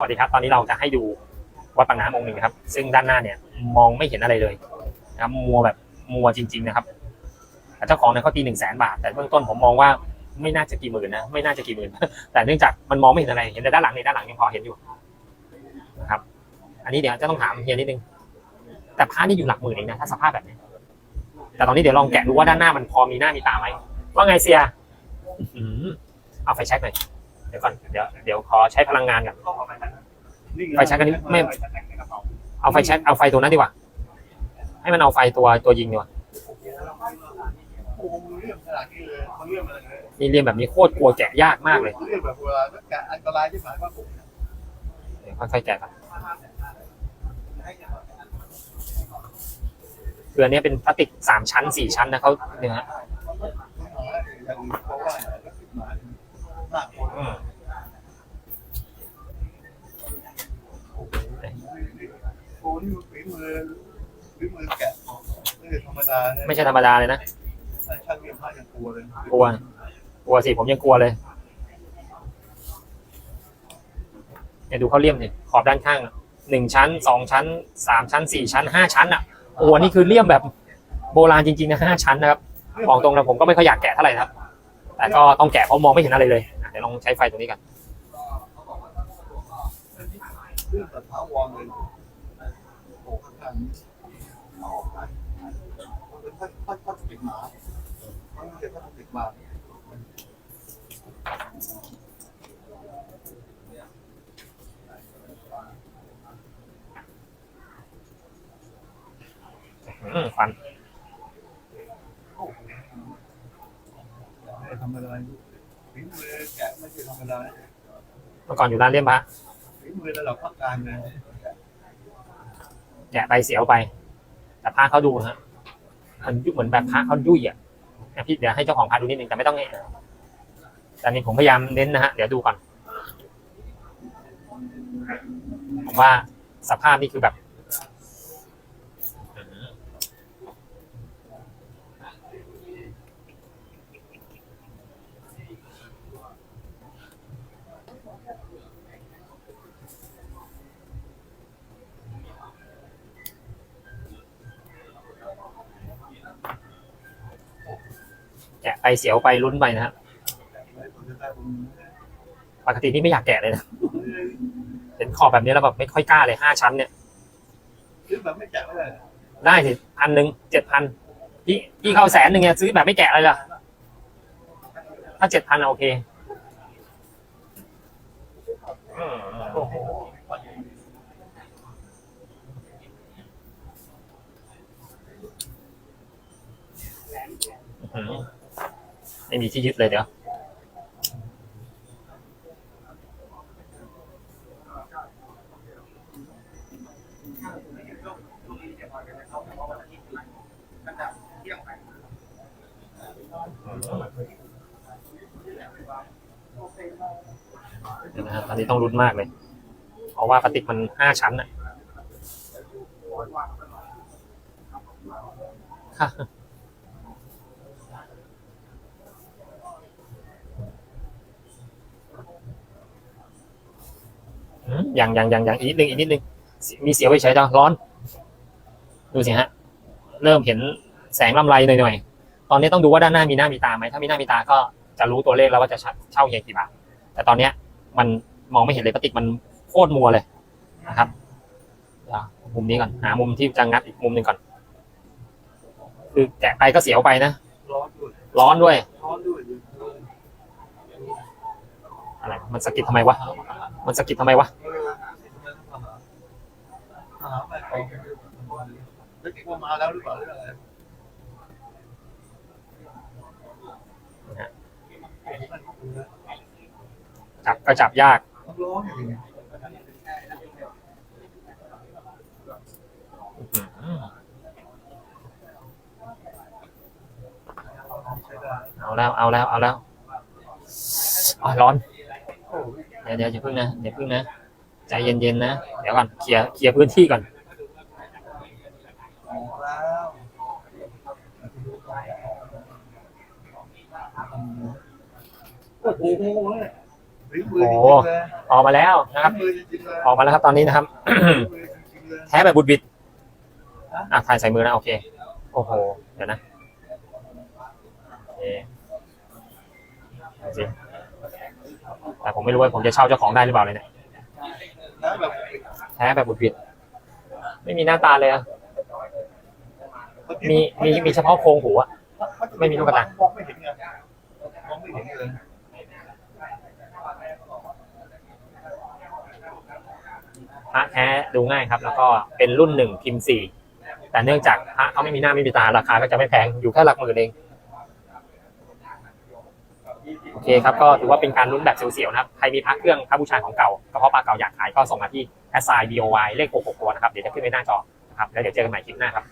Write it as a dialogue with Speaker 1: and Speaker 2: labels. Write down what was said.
Speaker 1: สวัสดีครับตอนนี้เราจะให้ดูวัดปากน้ำองค์หนึ่งครับ ซึ่งด้านหน้าเนี่ยมองไม่เห็นอะไรเลยนะครับมัวแบบมัวจริง ๆนะครับแต่เจ้าของเนี่ยเขาตีหนึ่งแสนบาท แต่เบื้องต้นผมมองว่าไม่น่าจะกี่หมื่นนะไม่น่าจะกี่หมื่น แต่เนื่องจากมันมองไม่เห็นอะไรเห็นแต่ด้านหลังในด้านหลังยังพอเห็นอยู่นะครับ อันนี้เดี๋ยวจะต้องถามเฮียนิดนึงแต่ผ้านี่อยู่หลักหมื่นเองนะถ้าสภาพแบบนี้ แต่ตอนนี้เดี๋ยวลองแกะดูว่าด้านหน้ามันพอมีหน้ามีตาไหมว่าไงเสียเอาไฟแช็กหน่อย เดี๋ยวก่อนเดี๋ยวเดี๋ยวขอใช้พลังงานก่อนไฟแช็กอันนี้ไม่เอาไฟแช็กเอาไฟตัวนั้นดีกว่า ให้มันเอาไฟตัวตัวยิงดีกว่า
Speaker 2: โอ้โหเรื่องขนาดนี้เลยมันเรื่องอะไรเลย
Speaker 1: นี่เรียนแบบนี้โคตรกลัวแกะยากมากเลย
Speaker 2: เรื่องแบบเวลาแกอันตรายที่หมายว่าผม
Speaker 1: เดี๋ยวค่อยๆแกะกันคืออันนี้เป็นพลาสติกสามชั้นสี่ชั้นนะเขาเนี่ยฮะ
Speaker 2: อย่างเพราะว่าหมายหน้าคน
Speaker 1: อืม
Speaker 2: โอ้นี่ฝีมือฝีมือแกะไม่ใช่ ธรรมดา
Speaker 1: ไม่ใช่ธรรมดาเลยนะ
Speaker 2: ช่างเรียนผ้ายังกลัวเลย
Speaker 1: กลัวกลัวสิผมยังกลัวเลยเนี่ยดูเขาเลี่ยมเนี่ยขอบด้านข้างอะหนึ่งชั้นสองชั้นสามชั้นสี่ชั้นห้าชั้นอะโอ้โหนี่คือเลี่ยมแบบโบราณจริงๆนะห้าชั้นนะครับบอกตรงนะผมก็ไม่ค่อยอยากแกะเท่าไหร่นะครับ แต่ก็ต้องแกะเพราะมองไม่เห็นอะไรเลยอะเดี๋ยวลองใช้ไฟตรงนี้กัน
Speaker 2: เรื่องแบบเท้าวองเลยโอ้ข้างๆเอาออกไป เป็นผ้าผ้าผ้าติดมามันไม่ใช่ผ้าติดมา
Speaker 1: อืมควัน
Speaker 2: ไม่ธรรมดาฝีมือแกะไม่ใช่ธรรมดา
Speaker 1: เมื่อก่อนอยู่ร้านเลี่ยมพระ
Speaker 2: ฝีมือระดับภาคกลางเลย
Speaker 1: แกะไปเสียวไป แต่พระเขาดูฮะ มันยุ่เหมือนแบบพระเขายุ่ยอะพี่เดี๋ยวให้เจ้าของพระดูนิดนึงแต่ไม่ต้องให้แต่นี่ผมพยายามเน้นนะฮะเดี๋ยวดูก่อนผมว่าสภาพนี่คือแบบะไปเสียวไปลุ้นไปนะฮะปกตินี่ไม่อยากแกะเลยนะเห็นขอบแบบนี้แล้วแบบไม่ค่อยกล้าเลยห้าชั้นเนี่ย
Speaker 2: ซื้อแบบไม่แกะไม่ได้
Speaker 1: ได้สิพันหนึ่งเจ็ดพันพี่พี่เข้าแสนหนึ่งเนี่ยซื้อแบบไม่แกะเลยล่ะถ้าเจ็ดพันโอเคอืม
Speaker 2: โอ้โห
Speaker 1: อืม ไม่มีที่ยึดเลยเดี๋ยวนะฮะตอนนี้ต้องรุ้นมากเลย เพราะว่าพลาสติกมันห้าชั้นอะค่ะ อืมยังยังยังยังอีกนิดนึงอีกนิดนึงมีเสียวไปเฉยจ้ะร้อน ดูสิฮะ เริ่มเห็นแสงลำไรหน่อยๆตอนนี้ต้องดูว่าด้านหน้ามีหน้ามีตาไหมถ้ามีหน้ามีตาก็จะรู้ตัวเลขแล้วว่าจะเช่าเฮียกี่บาทแต่ตอนเนี้ย มันมองไม่เห็นเลยปฏิกมันโคตรมัวเลยนะครับเดี๋ยวมุมนี้ก่อนหามุมที่จะงัดอีกมุมหนึ่งก่อน คือแกะไปก็เสียวไปนะ
Speaker 2: ร้อนด้วย
Speaker 1: ร้อนด้วย
Speaker 2: ร้อนด้วย
Speaker 1: อะไรมันสะกิดทำไมวะมันสะกิดทำไมวะ
Speaker 2: เออหาไปของ แล้วกลัวมาแล้วหรือเปล่าหรืออะไร
Speaker 1: จับก็จับยาก
Speaker 2: ร้อนอย่างเงี้ย
Speaker 1: อืม
Speaker 2: ใช้ได้
Speaker 1: เอาแล้ว เอาแล้ว เอาแล้วอ๋อร้อน เดี๋ยวเดี๋ยวอย่าพึ่งนะเดี๋ยวพึ่งนะ ใจเย็นๆนะ เดี๋ยวก่อน เคลียร์ เคลียร์พื้นที่ก่อน
Speaker 2: ออกแล้ว โอ้โหฝีมือจริงๆเลย
Speaker 1: ออกมาแล้วนะครับ
Speaker 2: ฝีมือจริงๆเลย
Speaker 1: ออกมาแล้วครับตอนนี้นะครับ
Speaker 2: ฝีมือจริงๆเลย
Speaker 1: แท้แบบบุดบิดอะถ่ายใส่มือนะโอเค โอ้โห เดี๋ยวนะโอเคดูสิแต่ผมไม่รู้ว่าผมจะเช่าเจ้าของได้หรือเปล่าเลยเนี่ย
Speaker 2: แบบ
Speaker 1: แท้แบบบุดบิด ไม่มีหน้าตาเลยอะมี มี มีเฉพาะโครงหูอะ ไม่มีลูกกระตา
Speaker 2: มองไม่เห็นไง
Speaker 1: พระแท้ดูง่ายครับ แล้วก็เป็นรุ่นหนึ่งพิมพ์สี่แต่เนื่องจากพระเขาไม่มีหน้าไม่มีตาราคาก็จะไม่แพงอยู่แค่หลักหมื่นเองโอเคครับก็ถือว่าเป็นการลุ้นแบบเสียวๆนะครับใครมีพระเครื่องพระบูชาของเก่ากระเพาะปลาเก่าอยากขายก็ส่งมาที่ s i b o y เลข66ตัวนะครับเดี๋ยวจะขึ้นไว้หน้าจอนะครับแล้วเดี๋ยวเจอกันใหม่คลิปหน้าครับ